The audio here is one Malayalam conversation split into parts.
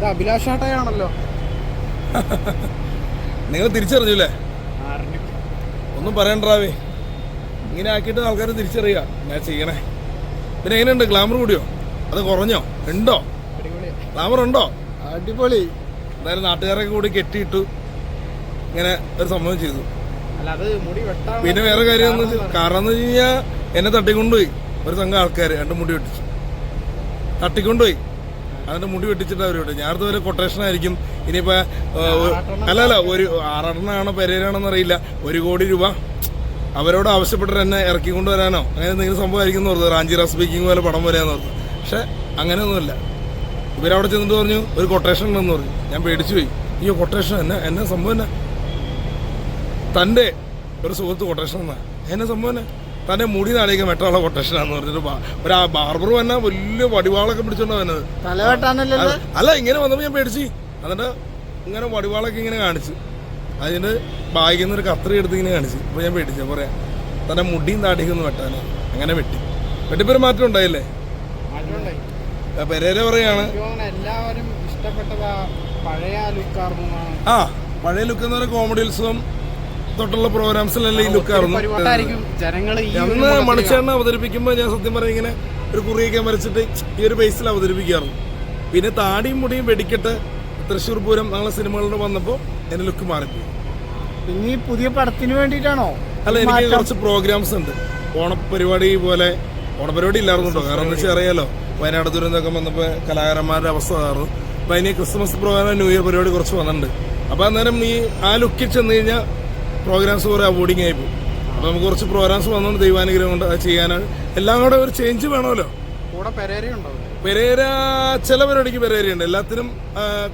ഇത് അഭിലാഷാട്ടയാണല്ലോ. നിങ്ങൾ തിരിച്ചറിഞ്ഞില്ലേ? ഒന്നും പറയണ്ടാവേ. ഇങ്ങനെ ആക്കിയിട്ട് ആൾക്കാർ തിരിച്ചറിയുക ഞാൻ ചെയ്യണേ? പിന്നെ എങ്ങനെയുണ്ട്? ഗ്ലാമർ കൂടിയോ? അത് കുറഞ്ഞോ? ഉണ്ടോ? ഗ്ലാമർ ഉണ്ടോ? അടിപൊളി. എന്തായാലും നാട്ടുകാരൊക്കെ കൂടി കെട്ടിയിട്ടു ഇങ്ങനെ ഒരു സംഭവം ചെയ്തു. പിന്നെ വേറെ കാര്യം കാരണം എന്ന് വെച്ച് കഴിഞ്ഞാൽ എന്നെ തട്ടിക്കൊണ്ടുപോയി. ഒരു സംഘം ആൾക്കാർ രണ്ട് മുടി വെട്ടിച്ചു. തട്ടിക്കൊണ്ടുപോയി. അതിന്റെ മുടി വെട്ടിച്ചിട്ട് അവർ വിട്ടു ഞാനത് വരെ കൊട്ടേഷൻ ആയിരിക്കും. ഇനിയിപ്പോ അല്ല അല്ല ഒരു ആറെണ്ണാണോ പെരേരാണെന്ന് അറിയില്ല. ഒരു കോടി രൂപ. അവരോട് ആവശ്യപ്പെട്ടിട്ട് എന്നെ ഇറക്കി കൊണ്ടുവരാനോ അങ്ങനെ എന്തെങ്കിലും സംഭവമായിരിക്കും എന്ന് പറഞ്ഞു റാഞ്ചിറ സ്പീക്കിംഗ് പോലെ പടം വരാന്ന് പറഞ്ഞു പക്ഷെ അങ്ങനെയൊന്നുമില്ല. ഇവരവിടെ ചെന്നിട്ട് പറഞ്ഞു ഒരു കൊട്ടേഷൻ ഉണ്ടെന്ന് പറഞ്ഞു. ഞാൻ പേടിച്ചു പോയി. അയ്യോ കൊട്ടേഷൻ എന്നെ? എന്നെ സംഭവം തന്നെ തന്റെ ഒരു സുഹൃത്ത് കൊട്ടേഷൻ എന്നാ എന്നെ സംഭവം എന്നാ? തന്റെ മുടി നാടിയൊക്കെ വെട്ടാനുള്ള കൊട്ടേഷനാന്ന് പറഞ്ഞിട്ട് ഒരു ബാർബർ തന്നെ വലിയ വടിവാളൊക്കെ പിടിച്ചോണ്ടാ വന്നത്. തല വെട്ടാനല്ലോ അല്ല ഇങ്ങനെ വന്നപ്പോൾ ഞാൻ പേടിച്ചു. എന്നിട്ട് ഇങ്ങനെ വടിവാളൊക്കെ ഇങ്ങനെ കാണിച്ചു. അതിന് ബാഗിൽ നിന്ന് ഒരു കത്രി എടുത്ത് ഇങ്ങനെ കാണിച്ചു. അപ്പോൾ ഞാൻ പേടിച്ചു. പറയാം തന്നെ മുടിയും താടിയൊക്കെ ഒന്ന് വെട്ടാനേ. അങ്ങനെ വെട്ടി. വെട്ടിപ്പോ ഒരു മാറ്റം ഉണ്ടായില്ലേ? പെരേരെ പറയാണ്. എല്ലാവരും ഇഷ്ടപ്പെട്ട ആ പഴയ ലുക്കാർന്നു ആ പഴയ ലുക്ക് എന്ന് പറയുന്ന കോമഡി ഉത്സവം തൊട്ടുള്ള പ്രോഗ്രാംസിലല്ലേ ഈ ലുക്കായിരുന്നു അന്ന് മണിച്ചേണ്ണ അവതരിപ്പിക്കുമ്പോൾ ഞാൻ സത്യം പറഞ്ഞ ഇങ്ങനെ ഒരു കുറിയൊക്കെ വരച്ചിട്ട് ഈ ഒരു ബേസിൽ അവതരിപ്പിക്കാറുണ്ട് പിന്നെ താടിയും മുടിയും വെടിക്കെട്ട് തൃശ്ശൂർ പൂരം അങ്ങനെ സിനിമകളിൽ വന്നപ്പോൾ എന്റെ ലുക്ക് മാറിപ്പോയി. ഇനി പുതിയ പടത്തിന് വേണ്ടിട്ടാണോ അല്ല എനിക്ക് കുറച്ച് പ്രോഗ്രാംസ് ഉണ്ട്. ഓണപരിപാടി പോലെ ഓണപരിപാടി ഇല്ലായിരുന്നു കേട്ടോ കാരണം എന്ന് വെച്ചാൽ അറിയാലോ വയനാട് ദുരന്തമൊക്കെ വന്നപ്പോൾ കലാകാരന്മാരുടെ അവസ്ഥ കാരണം അപ്പം അതിന് ക്രിസ്മസ് പ്രോഗ്രാം ന്യൂ ഇയർ പരിപാടി കുറച്ച് വന്നിട്ടുണ്ട്. അപ്പോൾ അന്നേരം ഈ ആ ലുക്കിൽ ചെന്ന് കഴിഞ്ഞാൽ പ്രോഗ്രാംസ് കുറേ അവോയ്ഡിങ് ആയി പോകും അപ്പോൾ നമുക്ക് കുറച്ച് പ്രോഗ്രാംസ് വന്നുകൊണ്ട് ദൈവാനുഗ്രഹം കൊണ്ട് അത് ചെയ്യാനാണ് എല്ലാം കൂടെ ഒരു ചേഞ്ച് വേണമല്ലോ? കൂടെ പെരേരയുണ്ടോ പെരേര ചില പരിപാടിക്ക് പെരേരയുണ്ട് എല്ലാത്തിനും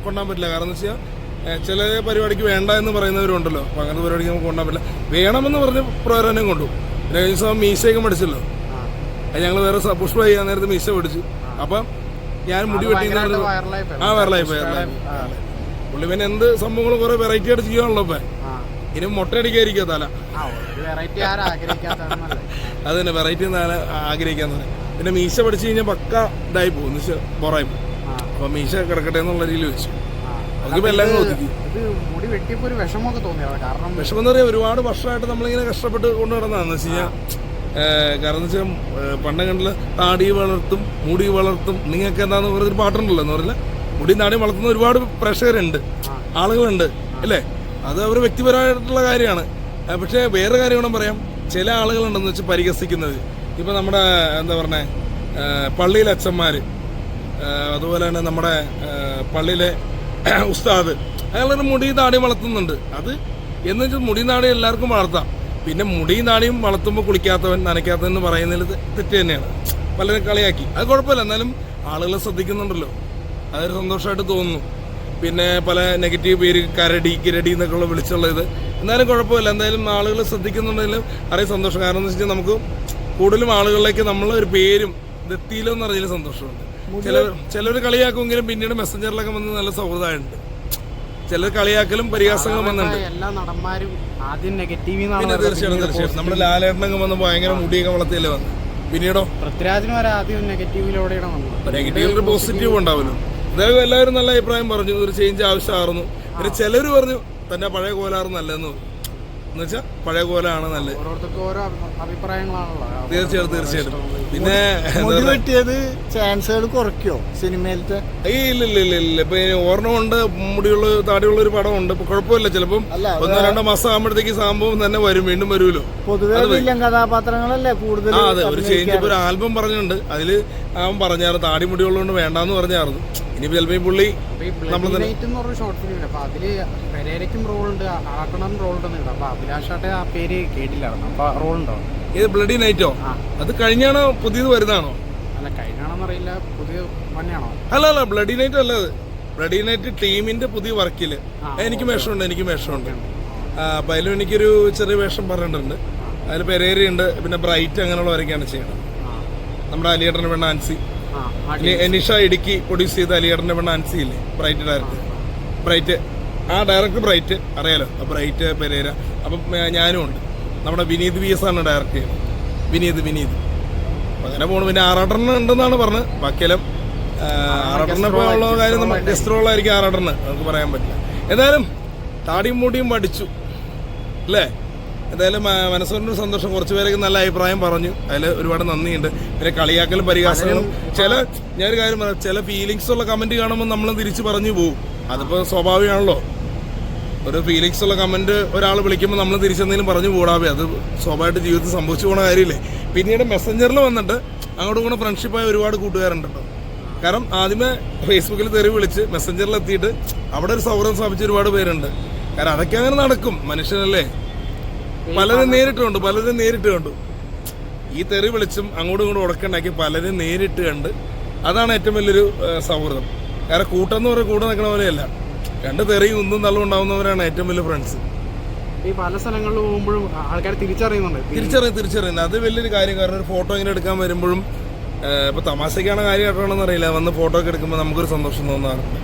കൊണ്ടാൻ പറ്റില്ല. കാരണം എന്ന് വെച്ചാൽ ചില പരിപാടിക്ക് വേണ്ട എന്ന് പറയുന്നവരുണ്ടല്ലോ. അപ്പൊ അങ്ങനത്തെ പരിപാടിക്ക് നമുക്ക് കൊണ്ടാൻ പറ്റില്ല. വേണമെന്ന് പറഞ്ഞ് പ്രോഗ്രാം കൊണ്ടു. ദിവസം മീശയൊക്കെ പഠിച്ചല്ലോ അത് ഞങ്ങൾ വേറെ പുഷ്പ ചെയ്യാൻ നേരത്തെ മീശ പഠിച്ചു അപ്പം ഞാൻ മുടി വെട്ടി ആ വയറലായി പുള്ളി പിന്നെ എന്ത് സംഭവങ്ങളും കുറെ വെറൈറ്റി ആയിട്ട് ചെയ്യാനുള്ളപ്പോ ഇനി മുട്ടയടിക്കായിരിക്കും തല. അത് തന്നെ വെറൈറ്റി തല ആഗ്രഹിക്കാൻ തന്നെ. പിന്നെ മീശ പഠിച്ചു കഴിഞ്ഞാൽ പക്ക ഇതായി പോകും. എന്ന് വെച്ചാൽ പുറമായി പോകും അപ്പൊ മീശ കിടക്കട്ടെ എന്നുള്ള രീതിയിൽ വെച്ചു. നമുക്കിപ്പോ എല്ലാം ഒതുക്കി. മുടി വെട്ടിയപ്പോ ഒരു വിഷമമൊക്കെ കാരണം വിഷമം എന്ന് ഒരുപാട് വർഷമായിട്ട് നമ്മളിങ്ങനെ കഷ്ടപ്പെട്ട് കൊണ്ടു നടന്നതെന്ന് വെച്ച് കഴിഞ്ഞാൽ കാരണം എന്ന് വെച്ചാൽ പണ്ട് കണ്ടില്ല താടി വളർത്തും മുടി വളർത്തും. നിങ്ങൾക്ക് എന്താന്ന് പറഞ്ഞൊരു പാട്ടുണ്ടല്ലോ എന്ന് പറഞ്ഞാൽ മുടി താടി വളർത്തുന്ന ഒരുപാട് പ്രേക്ഷകരുണ്ട്. ആളുകളുണ്ട് അല്ലേ? അത് അവർ വ്യക്തിപരമായിട്ടുള്ള കാര്യമാണ്. പക്ഷേ വേറെ കാര്യം കൂടെ പറയാം. ചില ആളുകളുണ്ടെന്ന് വെച്ചാൽ പരിഹസിക്കുന്നത്. ഇപ്പം നമ്മുടെ എന്താ പറഞ്ഞത് പള്ളിയിലെ അച്ഛന്മാർ അതുപോലെ തന്നെ നമ്മുടെ പള്ളിയിലെ ഉസ്താദ് അയാളൊരു മുടി താടി വളർത്തുന്നുണ്ട്. അത് എന്ന് വെച്ചാൽ മുടി നാടി എല്ലാവർക്കും വളർത്താം. പിന്നെ മുടിയും താടിയും വളർത്തുമ്പോൾ കുളിക്കാത്തവൻ നനയ്ക്കാത്തവൻ എന്ന് പറയുന്നതിൽ തെറ്റ് തന്നെയാണ്. പലരും കളിയാക്കി. അത് കുഴപ്പമില്ല. എന്നാലും ആളുകളെ ശ്രദ്ധിക്കുന്നുണ്ടല്ലോ. അതൊരു സന്തോഷമായിട്ട് തോന്നുന്നു. പിന്നെ പല നെഗറ്റീവ് പേര് കരടി കിരടി എന്നൊക്കെയുള്ള വിളിച്ചുള്ള ഇത്. എന്നാലും കുഴപ്പമില്ല. എന്തായാലും ആളുകൾ ശ്രദ്ധിക്കുന്നുണ്ടെങ്കിലും അറിയാൻ സന്തോഷം. കാരണം എന്ന് വെച്ചാൽ നമുക്ക് കൂടുതലും ആളുകളിലേക്ക് നമ്മൾ ഒരു പേരും ഇതെത്തിയില്ലോ എന്ന് അറിയാൻ സന്തോഷമുണ്ട്. ചിലർ ചിലർ കളിയാക്കുമെങ്കിലും പിന്നീട് മെസ്സഞ്ചറിലൊക്കെ വന്ന് നല്ല സൗഹൃദമായിട്ടുണ്ട് ചിലർ കളിയാക്കലും പരിഹാസങ്ങളും വന്നിട്ടുണ്ട്. എല്ലാ നടന്മാരും ആദ്യം നെഗറ്റീവ് പിന്നെ തീർച്ചയായിട്ടും തീർച്ചയായിട്ടും. നമ്മുടെ ലാലേട്ടനൊക്കെ വന്ന് ഭയങ്കര മുടിയൊക്കെ വളർത്തിയല്ലേ വന്ന് പിന്നീടോ? പൃഥ്വിരാജിന് വരെ ആദ്യം നെഗറ്റീവിലൂടെയാണ് വന്നത്. നെഗറ്റീവ് പോസിറ്റീവ് ഉണ്ടാവുമല്ലോ എന്തായാലും എല്ലാവരും നല്ല അഭിപ്രായം പറഞ്ഞു. ഒരു ചേഞ്ച് ആവശ്യമായിരുന്നു. പിന്നെ ചിലർ പറഞ്ഞു തന്നെ പഴയ കോലാറ് നല്ലതെന്ന് പറഞ്ഞു. എന്ന് വെച്ചാൽ പഴയ കോലാണ് നല്ലത് ഓരോരുത്തർക്കും ഓരോ അഭിപ്രായങ്ങളാണല്ലോ. തീർച്ചയായിട്ടും തീർച്ചയായിട്ടും. പിന്നെ മുടി വെട്ടിയത് ചാൻസുകൾ കുറയ്ക്കോ സിനിമയിലത്തെ? ഈ ഇല്ല ഇല്ല ഇല്ല ഇല്ല. ഇപ്പൊ ഓർമ്മമുണ്ട് മുടിയുള്ള താടിയുള്ള ഒരു പടം ഉണ്ട്. ഇപ്പൊ കുഴപ്പമില്ല. ചിലപ്പം ഒന്നോ രണ്ടോ മാസം ആകുമ്പോഴത്തേക്ക് സംഭവം തന്നെ വരും വീണ്ടും വരുമല്ലോ. പൊതുവെ കഥാപാത്രങ്ങളല്ലേ കൂടുതൽ അതെ ഒരു ചേഞ്ച് ഇപ്പൊ ഒരു ആൽബം പറഞ്ഞിട്ടുണ്ട്. അതിൽ അവൻ പറഞ്ഞായിരുന്നു താടി വേണ്ട വേണ്ടാന്ന് പറഞ്ഞായിരുന്നു. ഇനി ചിലപ്പോ ഈ പുള്ളി നമ്മൾ ബ്ലഡ് നൈറ്റ് എന്ന് പറഞ്ഞ ഷോർട്ട് ഫിലിം അപ്പൊ അതിൽ പെരേരയ്ക്കും റോൾ ഉണ്ട് ആക്കണം റോൾ ഉണ്ടെന്ന് അപ്പൊ അഭിലാഷാട്ടെ ആ പേര് കേട്ടില്ലായിരുന്നു അപ്പൊ ഇത് ബ്ലഡി നൈറ്റോ അത് കഴിഞ്ഞാണോ പുതിയത് വരുന്നതാണോ? അല്ല കഴിഞ്ഞാണോന്നറിയില്ല പുതിയ മഞ്ഞാണോ അല്ല അല്ല ബ്ലഡി നൈറ്റ് അല്ല അത്. ബ്ലഡി നൈറ്റ് ടീമിന്റെ പുതിയ വർക്കിൽ. എനിക്ക് വേഷമുണ്ട് എനിക്ക് വേഷമുണ്ട് അപ്പൊ അതിലും എനിക്കൊരു ചെറിയ വേഷം പറഞ്ഞിട്ടുണ്ട്. അതിൽ പെരേരയുണ്ട് പിന്നെ ബ്രൈറ്റ് അങ്ങനെയുള്ളവരൊക്കെയാണ് ചെയ്യുന്നത്. നമ്മുടെ അലിയേട്ടന്റെ പെണ്ണ ആൻസി എനിഷ ഇടുക്കി പ്രൊഡ്യൂസ് ചെയ്ത അലിയേട്ടന്റെ പെണ്ണ ആൻസി ഇല്ലേ? ബ്രൈറ്റ് ഡയറക്ടർ ബ്രൈറ്റ് ആ. ഡയറക്ടർ ബ്രൈറ്റ് അറിയാലോ? ബ്രൈറ്റ് പെരേര. അപ്പം ഞാനും ഉണ്ട്. നമ്മുടെ വിനീത് വി എസ് ആണ് ഡയറക്ടർ ചെയ്യുന്നത് വിനീത് വിനീത്. അങ്ങനെ പോണു. പിന്നെ ആറാട്ടെണ്ണ ഉണ്ടെന്നാണ് പറഞ്ഞത്. ബാക്കിയെല്ലാം ആറാടണ പോലുള്ള കാര്യം നമ്മൾ ഡെസ്ട്രോളായിരിക്കും ആറാട്ടെണ്ണ നമുക്ക് പറയാൻ പറ്റില്ല. എന്തായാലും താടിയും മുടിയും പഠിച്ചു. അല്ലേ? എന്തായാലും മനസ്സുകൊണ്ടൊരു സന്തോഷം. കുറച്ച് പേരൊക്കെ നല്ല അഭിപ്രായം പറഞ്ഞു. അതിൽ ഒരുപാട് നന്ദിയുണ്ട്. പിന്നെ കളിയാക്കലും പരിഹാസങ്ങളും. ചില ഞാനൊരു കാര്യം പറയാം. ചില ഫീലിങ്സ് ഉള്ള കമന്റ് കാണുമ്പോൾ നമ്മൾ തിരിച്ച് പറഞ്ഞു പോകും അതിപ്പോ സ്വാഭാവികമാണല്ലോ. ഒരു ഫീലിങ്സ് ഉള്ള കമന്റ് ഒരാൾ വിളിക്കുമ്പോൾ നമ്മൾ തിരിച്ചെന്തെങ്കിലും പറഞ്ഞു കൂടാവേ അത് സ്വാഭാവികമായിട്ട് ജീവിതത്തിൽ സംഭവിച്ചു പോണ കാര്യമില്ലേ? പിന്നീട് മെസ്സഞ്ചറിൽ വന്നിട്ട് അങ്ങോട്ടും കൂടെ ഫ്രണ്ട്ഷിപ്പായ ഒരുപാട് കൂട്ടുകാരുണ്ട് കേട്ടോ കാരണം ആദ്യമേ ഫേസ്ബുക്കിൽ തെറി വിളിച്ച് മെസ്സഞ്ചറിൽ എത്തിയിട്ട് അവിടെ ഒരു സൗഹൃദം സ്ഥാപിച്ച ഒരുപാട് പേരുണ്ട്. കാരണം അതൊക്കെ അങ്ങനെ നടക്കും. മനുഷ്യനല്ലേ? പലരും നേരിട്ട് കണ്ടു പലരും നേരിട്ട് കണ്ടു ഈ തെറി വിളിച്ചും അങ്ങോട്ടും ഇങ്ങോട്ടും ഉടക്കുണ്ടാക്കി പലരും നേരിട്ട് കണ്ട് അതാണ് ഏറ്റവും വലിയൊരു സൗഹൃദം. കാരണം കൂട്ടം എന്ന് പറയുന്ന കൂടെ നിൽക്കണ പോലെയല്ല. രണ്ട് തെറിയും ഒന്നും തള്ളും ഉണ്ടാവുന്നവരാണ് ഏറ്റവും വലിയ ഫ്രണ്ട്സ് ഈ പല സ്ഥലങ്ങളിൽ പോകുമ്പോഴും ആൾക്കാർ തിരിച്ചറിയുന്നുണ്ട്. തിരിച്ചറിയും തിരിച്ചറിയുന്നത് അത് വലിയൊരു കാര്യം. കാരണം ഒരു ഫോട്ടോ ഇങ്ങനെ എടുക്കാൻ വരുമ്പോഴും ഇപ്പൊ തമാശക്കാണ് കാര്യം കേട്ടോണെന്ന് അറിയില്ല. വന്ന് ഫോട്ടോ ഒക്കെ എടുക്കുമ്പോൾ നമുക്കൊരു സന്തോഷം തോന്നാറുണ്ട്.